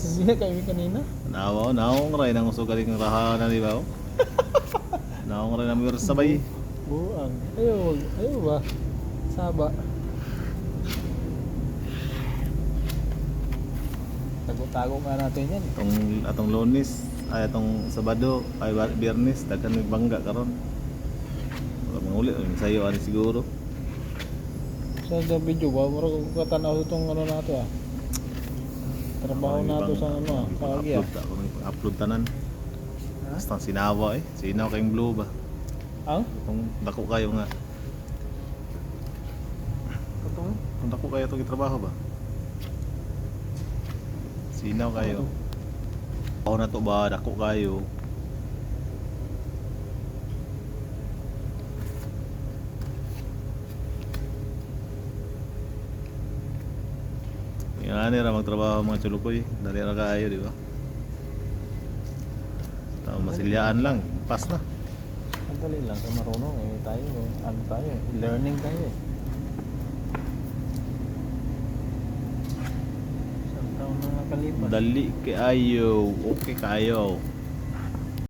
Hindi na kami kanina. Nawa, naong rin ang uso galing rahanan di ba? oh? Naong rin ang mirror sabay. Buang. Ayaw. Ayaw ba? Saba. Tago-tago nga natin yan. Atong atong Lunes, ay atong Sabado, ay Biyernes, daghan may bangga karon. Wala manguli, ang sayo ani siguro. Sa the video ba? Mura kung katanaw itong ano nato ah. Trabaho nato bang- sa ano ah. Kagi ah. Upload ta, kung upload tanan. Basta sinawa eh. Sinaw kayong blue ba? Ang? Kung dako kayo nga. Katong? Kung dako kayo itong trabaho ba? Sinaw kayo. Ako na to ba? Dako kayo. Yan ani ra magtrabaho mga chulukoy. Dali ra kayo, di ba? Tao masilyaan lang, pas na. Ang dali lang sa marunong eh. Tayo, ano tayo eh. Learning tayo eh. Isang taon na nakalipas. Dali kayo, okay kayo.